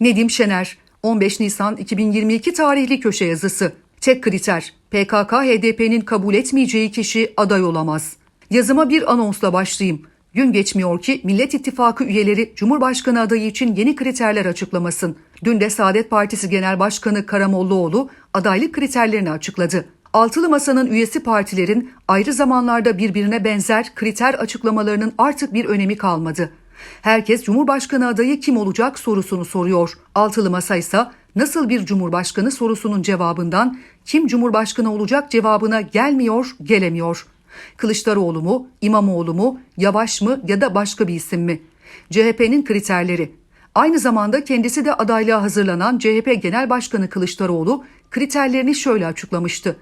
Nedim Şener 15 Nisan 2022 tarihli köşe yazısı. Tek kriter PKK HDP'nin kabul etmeyeceği kişi aday olamaz. Yazıma bir anonsla başlayayım. Gün geçmiyor ki Millet İttifakı üyeleri Cumhurbaşkanı adayı için yeni kriterler açıklamasın. Dün de Saadet Partisi Genel Başkanı Karamollaoğlu adaylık kriterlerini açıkladı. Altılı Masa'nın üyesi partilerin ayrı zamanlarda birbirine benzer kriter açıklamalarının artık bir önemi kalmadı. Herkes Cumhurbaşkanı adayı kim olacak sorusunu soruyor. Altılı Masa ise nasıl bir Cumhurbaşkanı sorusunun cevabından kim Cumhurbaşkanı olacak cevabına gelmiyor, gelemiyor. Kılıçdaroğlu mu, İmamoğlu mu, Yavaş mı ya da başka bir isim mi? CHP'nin kriterleri. Aynı zamanda kendisi de adaylığa hazırlanan CHP Genel Başkanı Kılıçdaroğlu kriterlerini şöyle açıklamıştı.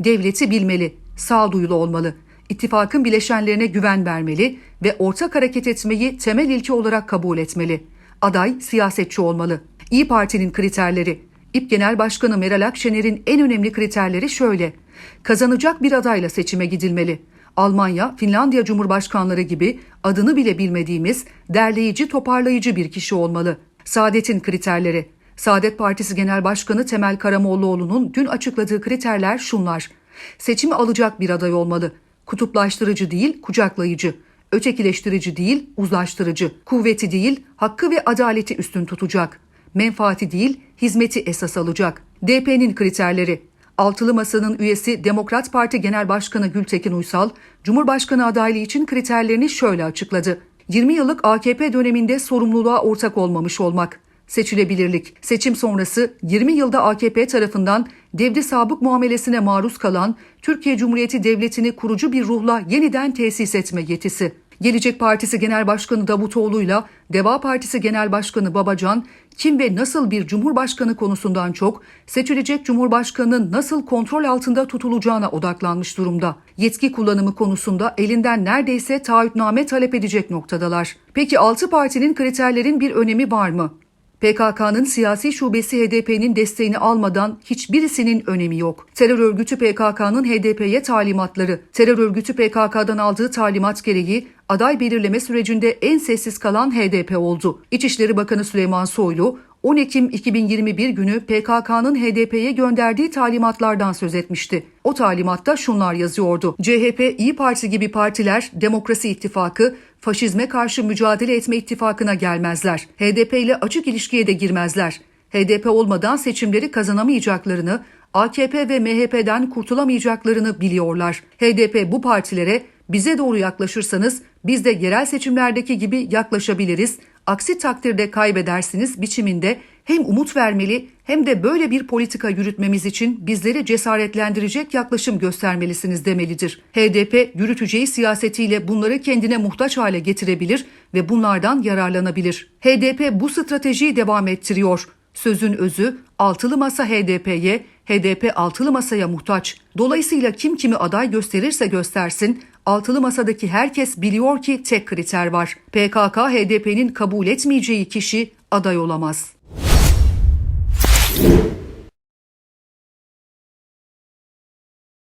Devleti bilmeli, sağduyulu olmalı, ittifakın bileşenlerine güven vermeli ve ortak hareket etmeyi temel ilke olarak kabul etmeli. Aday siyasetçi olmalı. İyi Parti'nin kriterleri. İP Genel Başkanı Meral Akşener'in en önemli kriterleri şöyle. Kazanacak bir adayla seçime gidilmeli. Almanya, Finlandiya Cumhurbaşkanları gibi adını bile bilmediğimiz derleyici, toparlayıcı bir kişi olmalı. Saadet'in kriterleri. Saadet Partisi Genel Başkanı Temel Karamollaoğlu'nun dün açıkladığı kriterler şunlar. Seçimi alacak bir aday olmalı. Kutuplaştırıcı değil, kucaklayıcı. Ötekileştirici değil, uzlaştırıcı. Kuvveti değil, hakkı ve adaleti üstün tutacak. Menfaati değil, hizmeti esas alacak. DP'nin kriterleri. Altılı Masa'nın üyesi Demokrat Parti Genel Başkanı Gültekin Uysal, Cumhurbaşkanı adaylığı için kriterlerini şöyle açıkladı. 20 yıllık AKP döneminde sorumluluğa ortak olmamış olmak, seçilebilirlik, seçim sonrası 20 yılda AKP tarafından devri sabık muamelesine maruz kalan Türkiye Cumhuriyeti Devleti'ni kurucu bir ruhla yeniden tesis etme yetisi. Gelecek Partisi Genel Başkanı Davutoğlu'yla Deva Partisi Genel Başkanı Babacan kim ve nasıl bir cumhurbaşkanı konusundan çok seçilecek cumhurbaşkanının nasıl kontrol altında tutulacağına odaklanmış durumda. Yetki kullanımı konusunda elinden neredeyse taahhütname talep edecek noktadalar. Peki 6 partinin kriterlerin bir önemi var mı? PKK'nın siyasi şubesi HDP'nin desteğini almadan hiçbirisinin önemi yok. Terör örgütü PKK'nın HDP'ye talimatları, terör örgütü PKK'dan aldığı talimat gereği aday belirleme sürecinde en sessiz kalan HDP oldu. İçişleri Bakanı Süleyman Soylu, 10 Ekim 2021 günü PKK'nın HDP'ye gönderdiği talimatlardan söz etmişti. O talimatta şunlar yazıyordu. CHP, İyi Parti gibi partiler Demokrasi İttifakı, faşizme karşı mücadele etme ittifakına gelmezler. HDP ile açık ilişkiye de girmezler. HDP olmadan seçimleri kazanamayacaklarını, AKP ve MHP'den kurtulamayacaklarını biliyorlar. HDP bu partilere bize doğru yaklaşırsanız biz de yerel seçimlerdeki gibi yaklaşabiliriz. Aksi takdirde kaybedersiniz biçiminde hem umut vermeli hem de böyle bir politika yürütmemiz için bizleri cesaretlendirecek yaklaşım göstermelisiniz demelidir. HDP yürüteceği siyasetiyle bunları kendine muhtaç hale getirebilir ve bunlardan yararlanabilir. HDP bu stratejiyi devam ettiriyor. Sözün özü altılı masa HDP'ye, HDP altılı masaya muhtaç. Dolayısıyla kim kimi aday gösterirse göstersin, Altılı masadaki herkes biliyor ki tek kriter var. PKK HDP'nin kabul etmeyeceği kişi aday olamaz.